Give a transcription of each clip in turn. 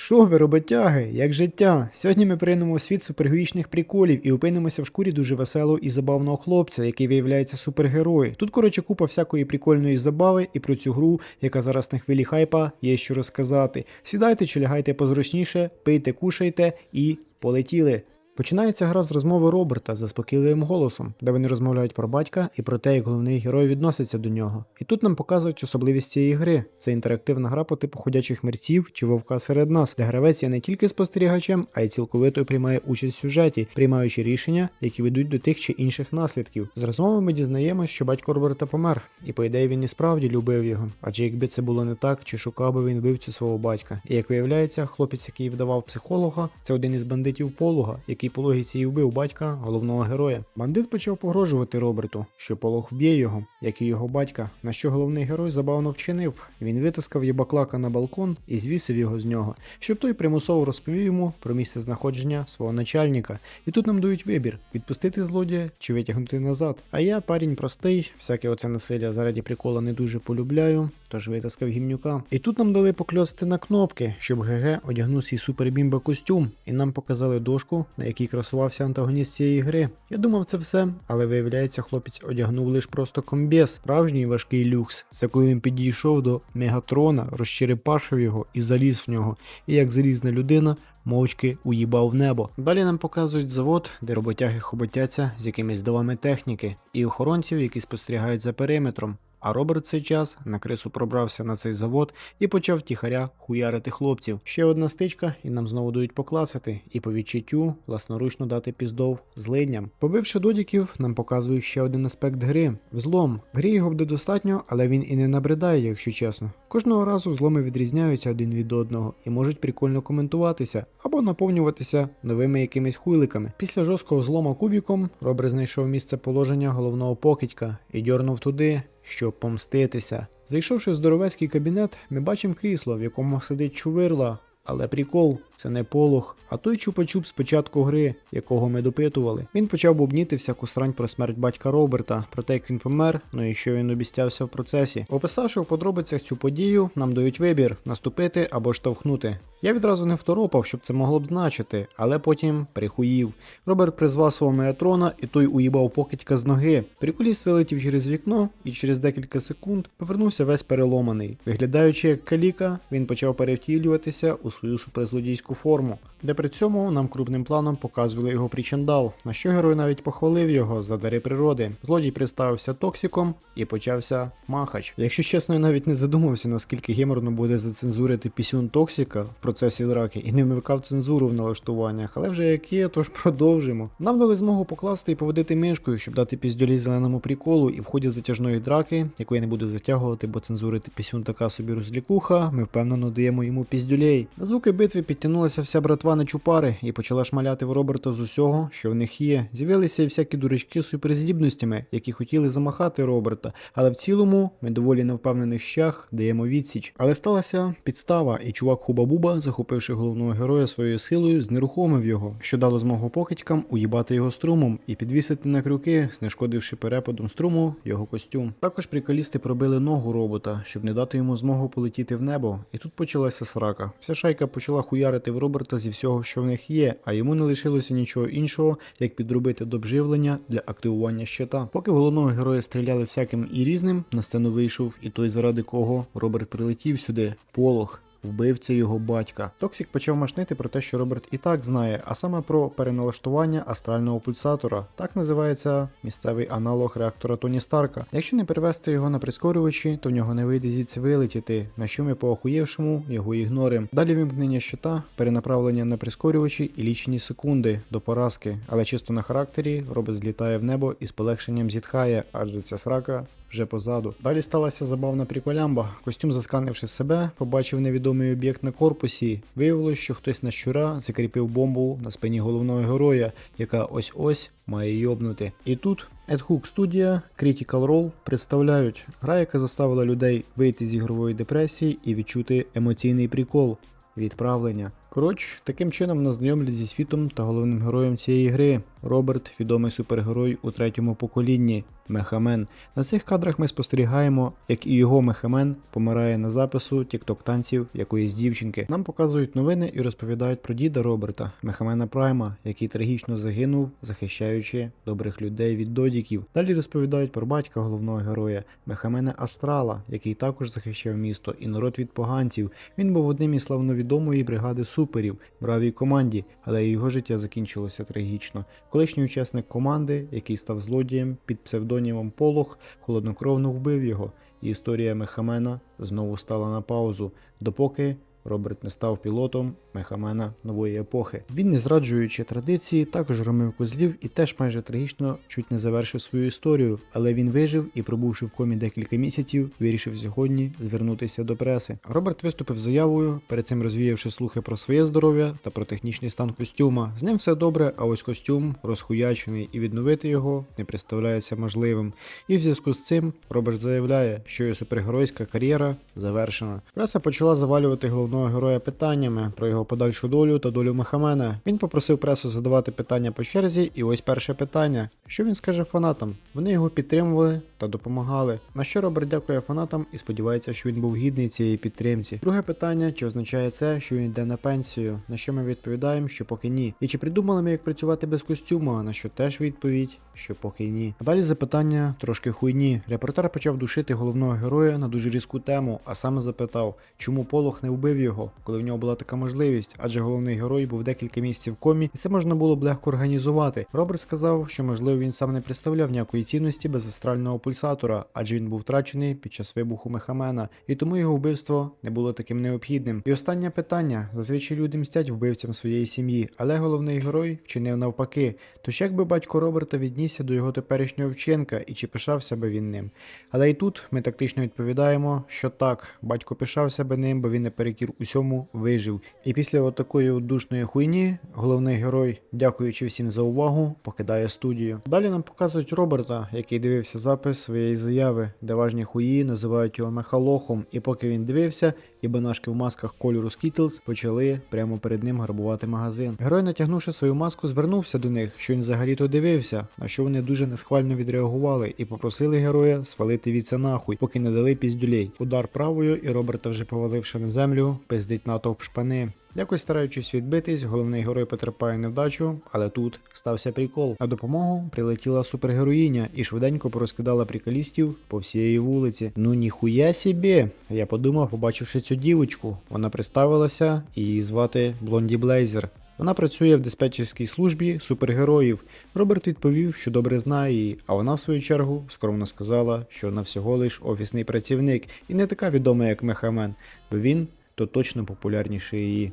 Що ви, роботяги, як життя? Сьогодні ми приймемо у світ супергероїчних приколів і опинимося в шкурі дуже веселого і забавного хлопця, який виявляється супергерой. Тут, коротше, купа всякої прикольної забави, і про цю гру, яка зараз на хвилі хайпа, є що розказати. Сідайте чи лягайте позручніше, пийте, кушайте і полетіли. Починається гра з розмови Роберта за спокійливим голосом, де вони розмовляють про батька і про те, як головний герой відноситься до нього. І тут нам показують особливість цієї гри. Це інтерактивна гра по типу ходячих мерців чи вовка серед нас, де гравець є не тільки спостерігачем, а й цілковито приймає участь в сюжеті, приймаючи рішення, які ведуть до тих чи інших наслідків. З розмови ми дізнаємось, що батько Роберта помер, і по ідеї він і справді любив його. Адже якби це було не так, чи шукав би він вбивцю свого батька. І як виявляється, хлопець, який вдавав психолога, це один із бандитів полуга, який по логіці і вбив батька головного героя. Бандит почав погрожувати Роберту, що полог вб'є його, як і його батька. На що головний герой забавно вчинив. Він витискав єбаклака на балкон і звісив його з нього, щоб той примусово розповів йому про місце знаходження свого начальника. І тут нам дають вибір: відпустити злодія чи витягнути назад. А я парень простий, всяке оце насилля заради прикола не дуже полюбляю. Тож витискав гімнюка. І тут нам дали покльости на кнопки, щоб ГГ одягнув свій супербімба костюм, і нам показали дошку, на якій красувався антагоніст цієї гри. Я думав, це все, але виявляється, хлопець одягнув лише просто комбез, справжній важкий люкс. Це коли він підійшов до Мегатрона, розчерепашив його і заліз в нього. І як залізна людина. Мовчки уїбав в небо. Далі нам показують завод, де роботяги хоботяться з якимись долами техніки, і охоронців, які спостерігають за периметром. А Роберт цей час на крису пробрався на цей завод і почав тихаря хуярити хлопців. Ще одна стичка, і нам знову дають поклацати, і по відчуттю власноручно дати піздов злидням. Побивши додіків, нам показують ще один аспект гри взлом. В грі його буде достатньо, але він і не набридає, якщо чесно. Кожного разу зломи відрізняються один від одного і можуть прикольно коментуватися або наповнюватися новими якимись хуйликами. Після жорсткого злома кубіком Робер знайшов місце положення головного покидька і дьорнув туди щоб помститися. Зайшовши в здоровецький кабінет, ми бачимо крісло, в якому сидить чувирла. Але прикол це не полух, а той чупа-чуп з початку гри, якого ми допитували. Він почав бубніти всяку срань про смерть батька Роберта, про те, як він помер, ну і що він обіцявся в процесі. Описавши в подробицях цю подію, нам дають вибір наступити або штовхнути. Я відразу не второпав, щоб це могло б значити, але потім прихуїв. Роберт призвав свого меатрона, і той уїбав покидька з ноги. Прикуліст вилетів через вікно і через декілька секунд повернувся весь переломаний. Виглядаючи як каліка, він почав перевтілюватися у свою суперзлодійську форму, де при цьому нам крупним планом показували його причандал, на що герой навіть похвалив його за дари природи. Злодій представився токсиком і почався махач. Якщо чесно, я навіть не задумався, наскільки геморно буде зацензурити пісюн токсика в процесі драки і не вмикав цензуру в налаштуваннях, але вже як є, тож продовжимо. Нам дали змогу покласти і поводити мишкою, щоб дати піздюлі зеленому приколу, і в ході затяжної драки, яку я не буду затягувати, бо цензурити пісюн така собі розлікуха, ми впевнено даємо йому піздюлей. На звуки битви підтягнулася вся братва на чупари і почала шмаляти в Роберта з усього, що в них є. З'явилися і всякі дурачки з суперздібностями, які хотіли замахати Роберта, але в цілому ми доволі на впевнених щах даємо відсіч. Але сталася підстава, і чувак Хуба-Буба, захопивши головного героя своєю силою, знерухомив його, що дало змогу покидькам уїбати його струмом і підвісити на крюки, знешкодивши перепадом струму його костюм. Також приколісти пробили ногу робота, щоб не дати йому змогу полетіти в небо. І тут почалася срака. Вся шайка почала хуярити в Роберта зі всього, що в них є, а йому не лишилося нічого іншого, як підробити добживлення для активування щита. Поки головного героя стріляли всяким і різним, на сцену вийшов і той, заради кого Роберт прилетів сюди полох. Вбивця його батька. Токсік почав машнити про те, що Роберт і так знає, а саме про переналаштування астрального пульсатора. Так називається місцевий аналог реактора Тоні Старка. Якщо не перевести його на прискорювачі, то в нього не вийде звідси вилетіти, на що ми по охуєвшому його ігнорим. Далі вимкнення щита, перенаправлення на прискорювачі і лічені секунди до поразки, але чисто на характері робот злітає в небо і з полегшенням зітхає, адже ця срака вже позаду. Далі сталася забавна приколямба. Костюм, засканивши себе, побачив невідомий об'єкт на корпусі. Виявилось, що хтось на щура закріпив бомбу на спині головного героя, яка ось-ось має йобнути. І тут AdHook Studio Critical Role представляють гра, яка заставила людей вийти з ігрової депресії і відчути емоційний прикол. Відправлення. Коротше, таким чином нас знайомлять зі світом та головним героєм цієї гри. Роберт, відомий супергерой у третьому поколінні Мехамен. На цих кадрах ми спостерігаємо, як і його Мехамен помирає на запису тікток танців якоїсь дівчинки. Нам показують новини і розповідають про діда Роберта, Мехамена Прайма, який трагічно загинув, захищаючи добрих людей від додіків. Далі розповідають про батька головного героя, Мехамена Астрала, який також захищав місто і народ від поганців. Він був одним із славновідомої бригади суперів, бравій команді, але його життя закінчилося трагічно. Колишній учасник команди, який став злодієм під псевдонімом Полох, холоднокровно вбив його, і історія Мехамена знову стала на паузу, допоки Роберт не став пілотом Мехамена нової епохи. Він, не зраджуючи традиції, також ромив козлів і теж майже трагічно чуть не завершив свою історію, але він вижив і, пробувши в комі декілька місяців, вирішив сьогодні звернутися до преси. Роберт виступив заявою, перед цим розвіявши слухи про своє здоров'я та про технічний стан костюма. З ним все добре, а ось костюм розхуячений, і відновити його не представляється можливим. І в зв'язку з цим Роберт заявляє, що його супергеройська кар'єра завершена. Преса почала завалювати головного героя питаннями про його подальшу долю та долю Мехамена. Він попросив пресу задавати питання по черзі, і ось перше питання: що він скаже фанатам? Вони його підтримували та допомагали. На що Роберт дякує фанатам і сподівається, що він був гідний цієї підтримці. Друге питання: чи означає це, що він йде на пенсію? На що ми відповідаємо, що поки ні. І чи придумали ми, як працювати без костюма? На що теж відповідь, що поки ні. А далі запитання трошки хуйні. Репортер почав душити головного героя на дуже різку тему, а саме запитав, чому Полох не вбив його, коли в нього була така можливість, адже головний герой був декілька місяців в комі, і це можна було б легко організувати. Роберт сказав, що можливо він сам не представляв ніякої цінності без астрального пульсатора, адже він був втрачений під час вибуху Мехамена, і тому його вбивство не було таким необхідним. І останнє питання: зазвичай люди мстять вбивцям своєї сім'ї, але головний герой вчинив навпаки. Тож як би батько Роберта віднісся до його теперішнього вчинка і чи пишався би він ним? Але і тут ми тактично відповідаємо, що так, батько пишався би ним, бо він наперекір усьому вижив. І після отакої от душної хуйні головний герой, дякуючи всім за увагу, покидає студію. Далі нам показують Роберта, який дивився запис своєї заяви, де важні хуї називають його мехалохом. І поки він дивився, і банашки в масках кольору Skittles почали прямо перед ним грабувати магазин. Герой, натягнувши свою маску, звернувся до них, що він взагалі-то дивився, на що вони дуже несхвально відреагували і попросили героя свалити віце нахуй, поки не дали піздюлей. Удар правою, і Роберта, вже поваливши на землю, пиздить натовп шпани. Якось стараючись відбитись, головний герой потерпає невдачу, але тут стався прикол. На допомогу прилетіла супергероїня і швиденько порозкидала приколістів по всієї вулиці. Ну ніхуя собі! Я подумав, побачивши цю дівочку. Вона представилася і її звати Блонді Блейзер. Вона працює в диспетчерській службі супергероїв. Роберт відповів, що добре знає її, а вона, в свою чергу, скромно сказала, що вона всього лиш офісний працівник і не така відома, як Мехамен, бо він то точно популярніший її.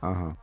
Ага.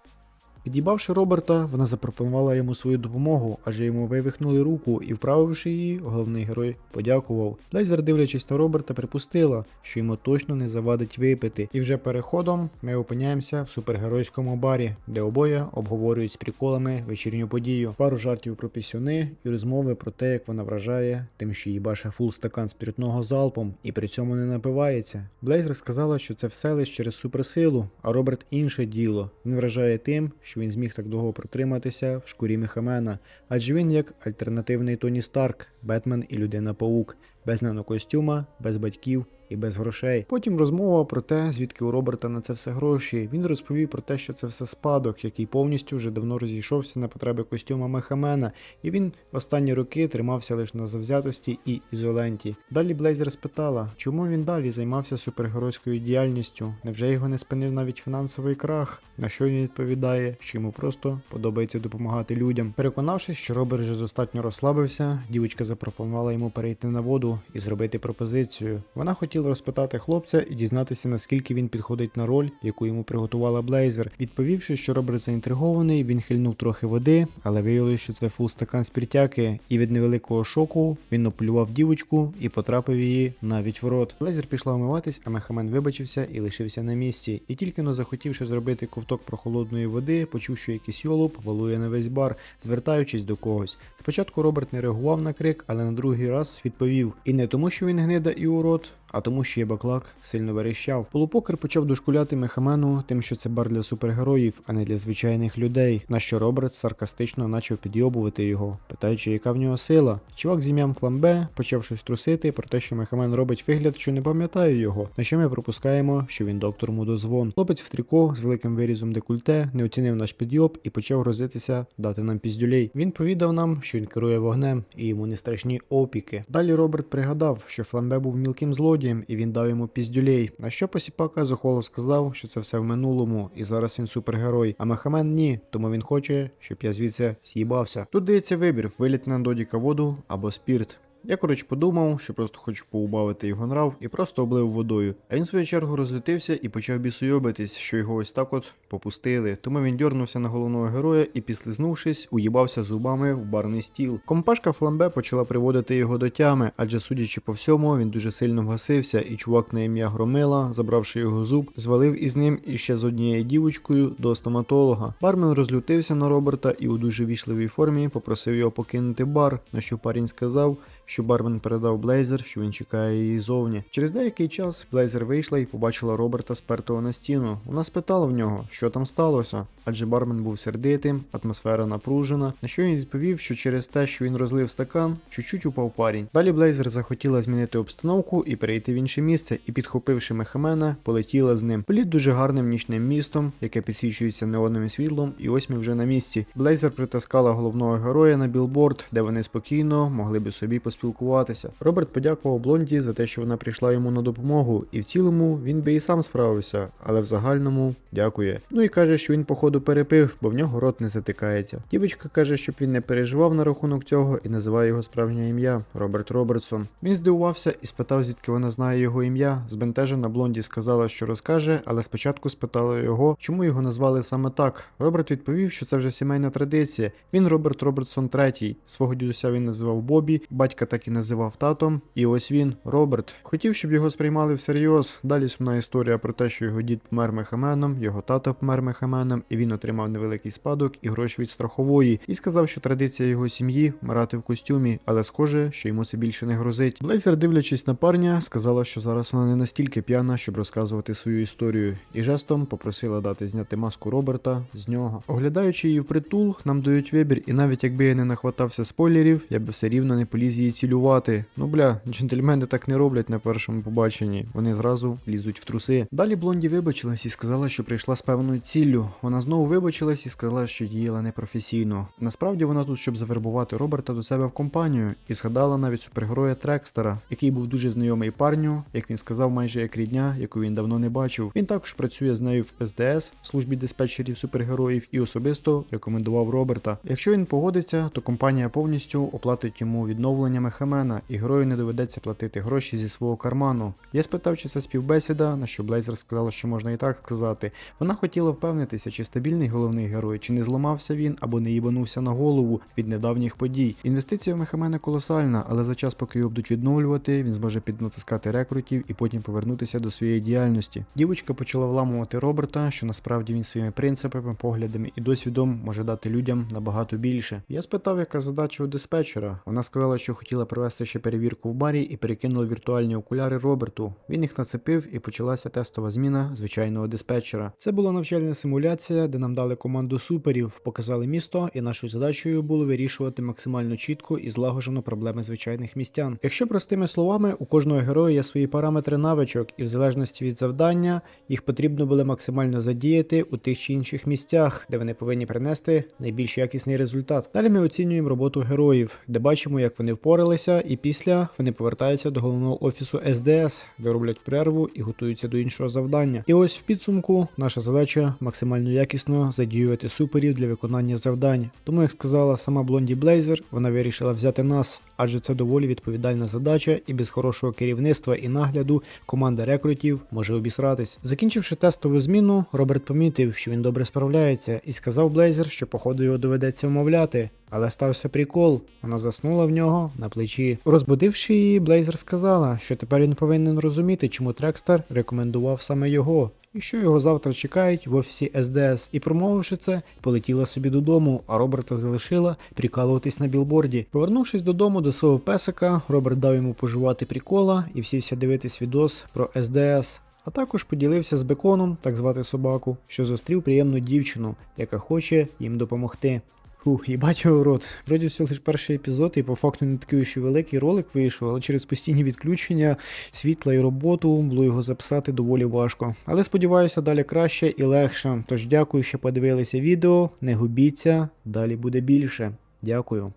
Під'їбавши Роберта, вона запропонувала йому свою допомогу, адже йому вивихнули руку і, вправивши її, головний герой подякував. Блейзер, дивлячись на Роберта, припустила, що йому точно не завадить випити. І вже переходом ми опиняємося в супергеройському барі, де обоє обговорюють з приколами вечірню подію, пару жартів про пісюни і розмови про те, як вона вражає, тим, що їбаше фул стакан спиртного залпом і при цьому не напивається. Блейзер сказала, що це все лише через суперсилу, а Роберт інше діло. Він вражає тим, що він зміг так довго протриматися в шкурі Мехамена, адже він як альтернативний Тоні Старк, Бетмен і Людина-паук, без нанокостюма, без батьків і без грошей. Потім розмова про те, звідки у Роберта на це все гроші. Він розповів про те, що це все спадок, який повністю вже давно розійшовся на потреби костюма Мехамена, і він останні роки тримався лише на завзятості і ізоленті. Далі Блейзер спитала, чому він далі займався супергеройською діяльністю. Невже його не спинив навіть фінансовий крах? На що він відповідає, що йому просто подобається допомагати людям. Переконавшись, що Роберт вже достатньо розслабився, дівчинка запропонувала йому перейти на воду і зробити пропозицію. Вона хотіла розпитати хлопця і дізнатися, наскільки він підходить на роль, яку йому приготувала Блейзер. Відповівши, що Роберт заінтригований, він хильнув трохи води, але виявилося, що це фул стакан спіртяки, і від невеликого шоку він оплював дівочку і потрапив її навіть в рот. Блейзер пішла вмиватись, а Мехамен вибачився і лишився на місці. І тільки но захотівши зробити ковток прохолодної води, почув, що якийсь йолоп валує на весь бар, звертаючись до когось. Спочатку Роберт не реагував на крик, але на другий раз відповів: і не тому, що він гнида і урод, а тому, що Єбаклак сильно верещав. Полупокер почав дошкуляти Мехамену тим, що це бар для супергероїв, а не для звичайних людей. На що Роберт саркастично почав підйобувати його, питаючи, яка в нього сила. Чувак з ім'ям Фламбе почав щось трусити про те, що Мехамен робить вигляд, що не пам'ятає його. На що ми пропускаємо, що він доктор Мудозвон. Хлопець в тріко з великим вирізом декульте не оцінив наш підйоб і почав грозитися дати нам піздюлей. Він повідав нам, що він керує вогнем і йому не страшні опіки. Далі Роберт пригадав, що Фламбе був мілким злодієм і він дав йому піздюлей. На що посіпака зухвало сказав, що це все в минулому, і зараз він супергерой. А Мехамен ні, тому він хоче, щоб я звідси з'їбався. Тут дається вибір: виліт на Додіка воду або спірт. Я, коротше, подумав, що просто хочу поубавити його нрав і просто облив водою. А він в свою чергу розлютився і почав бісойобитись, що його ось так от попустили. Тому він дьорнувся на головного героя і, післизнувшись, уїбався зубами в барний стіл. Компашка Фламбе почала приводити його до тями, адже, судячи по всьому, він дуже сильно вгасився, і чувак на ім'я Громила, забравши його зуб, звалив із ним іще з однією дівочкою до стоматолога. Бармен розлютився на Роберта і у дуже вічливій формі попросив його покинути бар, на що парень сказав що бармен передав Блейзер, що він чекає її зовні. Через деякий час Блейзер вийшла і побачила Роберта спертого на стіну. Вона спитала в нього, що там сталося, адже бармен був сердитим, атмосфера напружена. На що він відповів, що через те, що він розлив стакан, чуть-чуть упав парень. Далі Блейзер захотіла змінити обстановку і перейти в інше місце, і, підхопивши Мехамена, полетіла з ним. Політ дуже гарним нічним містом, яке підсвічується неонним світлом, і ось ми вже на місці. Блейзер притаскала головного героя на білборд, де вони спокійно могли би собі поспілкуватися. Роберт подякував Блонді за те, що вона прийшла йому на допомогу, і в цілому він би і сам справився, але в загальному дякує. Ну і каже, що він, походу, перепив, бо в нього рот не затикається. Дівочка каже, щоб він не переживав на рахунок цього і називає його справжнє ім'я Роберт Робертсон. Він здивувався і спитав, звідки вона знає його ім'я. Збентежена Блонді сказала, що розкаже, але спочатку спитала його, чому його назвали саме так. Роберт відповів, що це вже сімейна традиція. Він Роберт Робертсон III. Свого дідуся він називав Бобі, батька так і називав татом. І ось він, Роберт. Хотів, щоб його сприймали всерйоз. Далі сумна історія про те, що його дід помер мехаменом, його тато помер мехаменом, і він отримав невеликий спадок і гроші від страхової. І сказав, що традиція його сім'ї вмирати в костюмі, але схоже, що йому це більше не грозить. Блейзер, дивлячись на парня, сказала, що зараз вона не настільки п'яна, щоб розказувати свою історію, і жестом попросила дати зняти маску Роберта з нього. Оглядаючи її впритул, нам дають вибір, і навіть якби я не нахватався спойлерів, я би все рівно не поліз її цілювати. Ну бля, джентльмени так не роблять на першому побаченні. Вони зразу лізуть в труси. Далі Блонді вибачилась і сказала, що прийшла з певною ціллю. Вона знову вибачилась і сказала, що діяла непрофесійно. Насправді вона тут, щоб завербувати Роберта до себе в компанію, і згадала навіть супергероя Трекстера, який був дуже знайомий парню, як він сказав, майже як рідня, яку він давно не бачив. Він також працює з нею в СДС, службі диспетчерів супергероїв, і особисто рекомендував Роберта. Якщо він погодиться, то компанія повністю оплатить йому відновлення Мехамена, і герою не доведеться платити гроші зі свого карману. Я спитав, чи це співбесіда, на що Блейзер сказала, що можна і так сказати. Вона хотіла впевнитися, чи стабільний головний герой, чи не зламався він або не їбанувся на голову від недавніх подій. Інвестиція в Мехамена колосальна, але за час, поки його будуть відновлювати, він зможе піднатискати рекрутів і потім повернутися до своєї діяльності. Дівочка почала вламувати Роберта, що насправді він своїми принципами, поглядами і досвідом може дати людям набагато більше. Я спитав, яка задача у диспетчера. Вона сказала, що хотіла провести ще перевірку в барі і перекинула віртуальні окуляри Роберту. Він їх нацепив і почалася тестова зміна звичайного диспетчера. Це була навчальна симуляція, де нам дали команду суперів, показали місто, і нашою задачею було вирішувати максимально чітко і злагоджено проблеми звичайних містян. Якщо простими словами, у кожного героя є свої параметри навичок, і в залежності від завдання їх потрібно було максимально задіяти у тих чи інших місцях, де вони повинні принести найбільш якісний результат. Далі ми оцінюємо роботу героїв, де бачимо, як вони впоралися, і після вони повертаються до головного офісу СДС, де роблять перерву і готуються до іншого завдання. І ось в підсумку наша задача максимально якісно задіювати суперів для виконання завдань. Тому, як сказала сама Блонді Блейзер, вона вирішила взяти нас, адже це доволі відповідальна задача, і без хорошого керівництва і нагляду команда рекрутів може обісратись. Закінчивши тестову зміну, Роберт помітив, що він добре справляється, і сказав Блейзер, що походу його доведеться вмовляти. Але стався прикол, вона заснула в нього на плечі. Розбудивши її, Блейзер сказала, що тепер він повинен розуміти, чому Трекстер рекомендував саме його, і що його завтра чекають в офісі СДС. І промовивши це, полетіла собі додому, а Роберта залишила прикалуватись на білборді. Повернувшись додому до свого песика, Роберт дав йому пожувати прикола і сівся дивитись відос про СДС. А також поділився з беконом, так звати собаку, що зустрів приємну дівчину, яка хоче їм допомогти. Фух, і бачу рот. Вроді все лише перший епізод, і по факту не такий ще великий ролик вийшов, але через постійні відключення світла і роботу було його записати доволі важко. Але сподіваюся, далі краще і легше. Тож дякую, що подивилися відео. Не губіться, далі буде більше. Дякую.